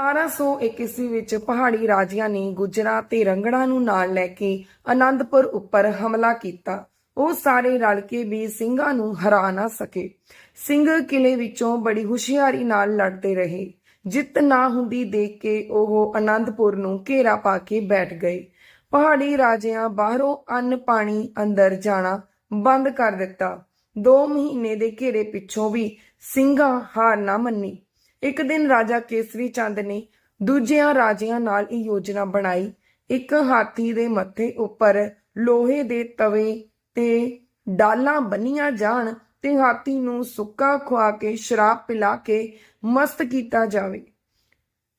1721 ਈਸਵੀ ਵਿੱਚ ਪਹਾੜੀ ਰਾਜਿਆਂ ਨੇ ਗੁਜਰਾਂ ਤੇ ਰੰਗੜਾਂ ਨੂੰ ਨਾਲ ਲੈ ਕੇ ਆਨੰਦਪੁਰ ਉੱਪਰ ਹਮਲਾ ਕੀਤਾ। ਉਹ ਸਾਰੇ ਰਲ ਕੇ ਵੀ ਸਿੰਘਾਂ ਨੂੰ ਹਰਾ ਨਾ ਸਕੇ। ਸਿੰਘ ਕਿਲੇ ਵਿੱਚੋਂ ਬੜੀ ਹੁਸ਼ਿਆਰੀ ਨਾਲ ਲੜਦੇ ਰਹੇ। ਜਿੱਤ ਨਾ ਹੁੰਦੀ ਦੇਖ ਕੇ ਉਹ ਆਨੰਦਪੁਰ ਨੂੰ ਘੇਰਾ ਪਾ ਕੇ ਬੈਠ ਗਏ। ਪਹਾੜੀ ਰਾਜਿਆਂ ਬਾਹਰੋਂ ਅੰਨ ਪਾਣੀ ਅੰਦਰ ਜਾਣਾ ਬੰਦ ਕਰ ਦਿੱਤਾ। 2 ਮਹੀਨੇ ਦੇ ਘੇਰੇ ਪਿੱਛੋਂ ਵੀ ਸਿੰਘਾਂ ਹਾਰ ਨਾ ਮੰਨੀ। ਇੱਕ ਦਿਨ ਰਾਜਾ ਕੇਸਰੀ ਚੰਦ ਨੇ ਦੂਜਿਆਂ ਰਾਜਿਆਂ ਨਾਲ ਇਹ ਯੋਜਨਾ ਬਣਾਈ। ਇੱਕ ਹਾਥੀ ਦੇ ਮੱਥੇ ਉੱਪਰ ਲੋਹੇ ਦੇ ਤਵੇ ਤੇ ਡਾਲਾਂ ਬੰਨੀਆਂ ਜਾਣ ਤੇ ਹਾਥੀ ਨੂੰ ਸੁੱਕਾ ਖਵਾ ਕੇ, ਸ਼ਰਾਬ ਪਿਲਾ ਕੇ ਮਸਤ ਕੀਤਾ ਜਾਵੇ।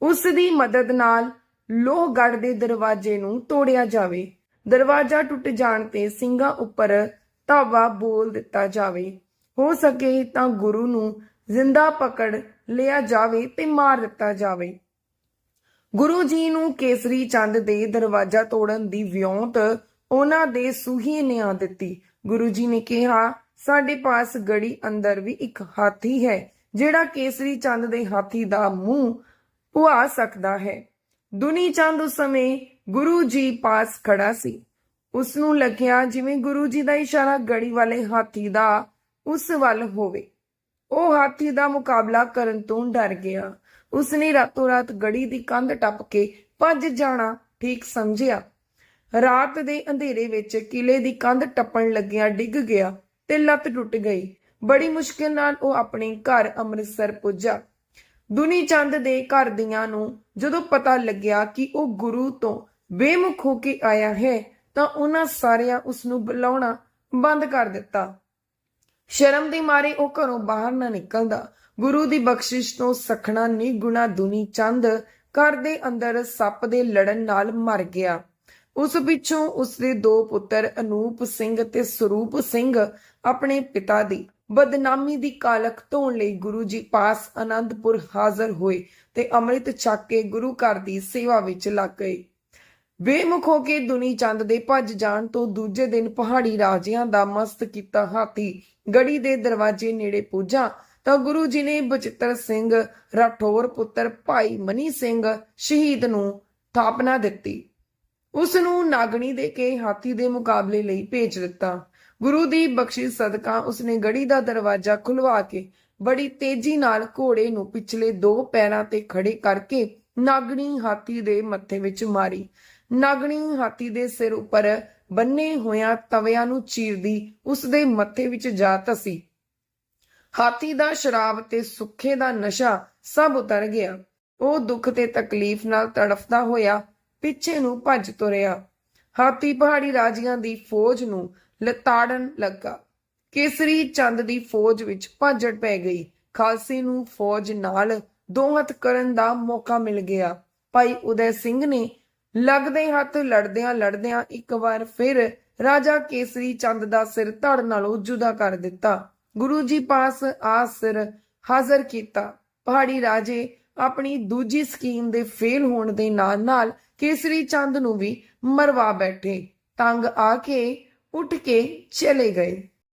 ਉਸ ਦੀ ਮਦਦ ਨਾਲ ਲੋਹਗੜ੍ਹ ਦੇ ਦਰਵਾਜ਼ੇ ਨੂੰ ਤੋੜਿਆ ਜਾਵੇ। ਦਰਵਾਜ਼ਾ ਟੁੱਟ ਜਾਣ ਤੇ ਸਿੰਘਾਂ ਉੱਪਰ ਧਾਵਾ ਬੋਲ ਦਿੱਤਾ ਜਾਵੇ। ਹੋ ਸਕੇ ਤਾਂ ਗੁਰੂ ਨੂੰ ਜ਼ਿੰਦਾ ਪਕੜ ਲਿਆ ਜਾਵੇ ਤੇ ਮਾਰ ਦਿੱਤਾ ਜਾਵੇ। ਗੁਰੂ ਜੀ ਨੂੰ ਕੇਸਰੀ ਚੰਦ ਦੇ ਦਰਵਾਜ਼ਾ ਤੋੜਨ ਦੀ ਵਿਉਂਤ ਉਹਨਾਂ ਦੇ ਸੂਹੀ ਨੇ ਆ ਦਿੱਤੀ। ਗੁਰੂ ਜੀ ਨੇ ਕਿਹਾ, ਸਾਡੇ ਪਾਸ ਗੜੀ ਅੰਦਰ ਵੀ ਇੱਕ ਹਾਥੀ ਹੈ, ਜਿਹੜਾ ਕੇਸਰੀ ਚੰਦ ਦੇ ਹਾਥੀ ਦਾ ਮੂੰਹ ਪੁਆ ਸਕਦਾ ਹੈ। ਦੁਨੀ ਚੰਦ ਉਸ ਸਮੇਂ ਗੁਰੂ ਜੀ ਪਾਸ ਖੜਾ ਸੀ। ਉਸ ਨੂੰ ਲੱਗਿਆ ਜਿਵੇਂ ਗੁਰੂ ਜੀ ਦਾ ਇਸ਼ਾਰਾ ਗੜੀ ਵਾਲੇ ਹਾਥੀ ਦਾ ਉਸ ਵੱਲ ਹੋਵੇ। ਉਹ ਹਾਥੀ ਦਾ ਮੁਕਾਬਲਾ ਕਰਨ ਤੋਂ ਡਰ ਗਿਆ। ਉਸਨੇ ਰਾਤੋਂ ਰਾਤ ਗੜੀ ਦੀ ਕੰਧ ਟੱਪ ਕੇ ਭੱਜ ਜਾਣਾ ਠੀਕ ਸਮਝਿਆ। ਰਾਤ ਦੇ ਅੰਧੇਰੇ ਵਿੱਚ ਕਿਲੇ ਦੀ ਕੰਧ ਟੱਪਣ ਲੱਗਿਆ ਡਿੱਗ ਗਿਆ ਤੇ ਲੱਤ ਟੁੱਟ ਗਈ। ਬੜੀ ਮੁਸ਼ਕਿਲ ਨਾਲ ਉਹ ਆਪਣੇ ਘਰ ਅੰਮ੍ਰਿਤਸਰ ਪੁੱਜਾ। ਦੁਨੀ ਚੰਦ ਦੇ ਘਰ ਦੀਆਂ ਨੂੰ ਜਦੋਂ ਪਤਾ ਲੱਗਿਆ ਕਿ ਉਹ ਗੁਰੂ ਤੋਂ ਬੇਮੁਖ ਹੋ ਕੇ ਆਇਆ ਹੈ, ਤਾਂ ਉਹਨਾਂ ਸਾਰਿਆਂ ਉਸ ਨੂੰ ਬੁਲਾਉਣਾ ਬੰਦ ਕਰ ਦਿੱਤਾ। ਸ਼ਰਮ ਦੇ ਮਾਰੇ ਉਹ ਘਰੋਂ ਬਾਹਰ ਨਾ ਨਿਕਲਦਾ। ਗੁਰੂ ਦੀ ਬਖਸ਼ਿਸ਼ ਤੋਂ ਸਖਣਾ ਨਿਗੁਣਾ ਦੁਨੀ ਚੰਦ ਘਰ ਦੇ ਅੰਦਰ ਸੱਪ ਦੇ ਲੜਨ ਨਾਲ ਮਰ ਗਿਆ। ਉਸ ਪਿੱਛੋਂ ਉਸ ਦੇ ਦੋ ਪੁੱਤਰ ਅਨੂਪ ਸਿੰਘ ਤੇ ਸਰੂਪ ਸਿੰਘ ਆਪਣੇ ਪਿਤਾ ਦੀ ਬਦਨਾਮੀ ਦੀ ਕਾਲਖ ਧੋਣ ਲਈ ਗੁਰੂ ਜੀ ਪਾਸ ਆਨੰਦਪੁਰ ਹਾਜ਼ਰ ਹੋਏ ਤੇ ਅੰਮ੍ਰਿਤ ਛਕ ਕੇ ਗੁਰੂ ਘਰ ਦੀ ਸੇਵਾ ਵਿੱਚ ਲੱਗ ਗਏ। ਬੇਮੁਖ ਹੋ ਕੇ ਦੁਨੀ ਚੰਦ ਦੇ ਭੱਜ ਜਾਣ ਤੋਂ ਦੂਜੇ ਦਿਨ ਪਹਾੜੀ ਰਾਜਿਆਂ ਦਾ ਮਸਤ ਕੀਤਾ ਹਾਥੀ। ਗੜੀ ਦੇ ਦਰਵਾਜ਼ੇ ਨੇੜੇ ਪੁੱਜਾ ਤਾਂ ਗੁਰੂ ਜੀ ਨੇ ਬਚਿੱਤਰ ਸਿੰਘ, ਰਾਠੌਰ ਪੁੱਤਰ ਭਾਈ ਮਨੀ ਸਿੰਘ ਸ਼ਹੀਦ ਨੂੰ ਥਾਪਨਾ ਦਿੱਤੀ। ਉਸ ਨੂੰ ਨਾਗਣੀ ਦੇ ਕੇ ਹਾਥੀ ਦੇ ਮੁਕਾਬਲੇ ਲਈ ਭੇਜ ਦਿੱਤਾ। ਗੁਰੂ ਦੀ ਬਖਸ਼ਿਸ਼ ਸਦਕਾ ਉਸਨੇ ਗੜੀ ਦਾ ਦਰਵਾਜ਼ਾ ਖੁਲਵਾ ਕੇ ਬੜੀ ਤੇਜ਼ੀ ਨਾਲ ਘੋੜੇ ਨੂੰ ਪਿਛਲੇ ਦੋ ਪੈਰਾਂ ਤੇ ਖੜੇ ਕਰਕੇ ਨਾਗਣੀ ਹਾਥੀ ਦੇ ਮੱਥੇ ਵਿੱਚ ਮਾਰੀ। ਨਾਗਣੀ ਹਾਥੀ ਦੇ ਸਿਰ ਉੱਪਰ ਬੰਨੇ ਹੋਇਆ ਤਵਿਆਂ ਨੂੰ ਚੀਰਦੀ ਉਸ ਦੇ ਮੱਥੇ ਵਿੱਚ ਜਾ ਧਸੀ। ਹਾਥੀ ਦਾ ਸ਼ਰਾਬ ਤੇ ਸੁੱਖੇ ਦਾ ਨਸ਼ਾ ਸਭ ਉਤਰ ਗਿਆ। ਉਹ ਦੁੱਖ ਤੇ ਤਕਲੀਫ ਨਾਲ ਤੜਫਦਾ ਹੋਇਆ ਪਿੱਛੇ ਨੂੰ ਭੱਜ ਤੁਰਿਆ। ਹਾਥੀ ਪਹਾੜੀ ਰਾਜਿਆਂ ਦੀ ਫੌਜ ਨੂੰ ਲਤਾੜਨ ਲੱਗਾ। ਕੇਸਰੀ ਚੰਦ ਦੀ ਫੌਜ ਵਿੱਚ ਭਾਜੜ ਪੈ ਗਈ। ਖਾਲਸੇ ਨੂੰ ਫੌਜ ਨਾਲ ਦੋ ਹੱਥ ਕਰਨ ਦਾ ਮੌਕਾ ਮਿਲ ਗਿਆ। ਭਾਈ ਉਦੈ ਸਿੰਘ ਨੇ ਲੱਗਦੇ ਹੱਥ ਲੜਦਿਆਂ ਲੜਦਿਆਂ ਇੱਕ ਵਾਰ ਫਿਰ ਰਾਜਾ ਕੇਸਰੀ ਚੰਦ ਦਾ ਸਿਰ ਧੜ ਨਾਲੋਂ ਜੁਦਾ ਕਰ ਦਿੱਤਾ। ਗੁਰੂ ਜੀ ਪਾਸ ਆ ਸਿਰ ਹਾਜ਼ਰ ਕੀਤਾ। ਪਹਾੜੀ ਰਾਜੇ ਆਪਣੀ ਦੂਜੀ ਸਕੀਮ ਦੇ ਫੇਲ ਹੋਣ ਦੇ ਨਾਲ ਨਾਲ ਕੇਸਰੀ ਚੰਦ ਨੂੰ ਵੀ ਮਰਵਾ ਬੈਠੇ। ਤੰਗ ਆ ਕੇ ਉੱਠ ਕੇ ਚਲੇ ਗਏ।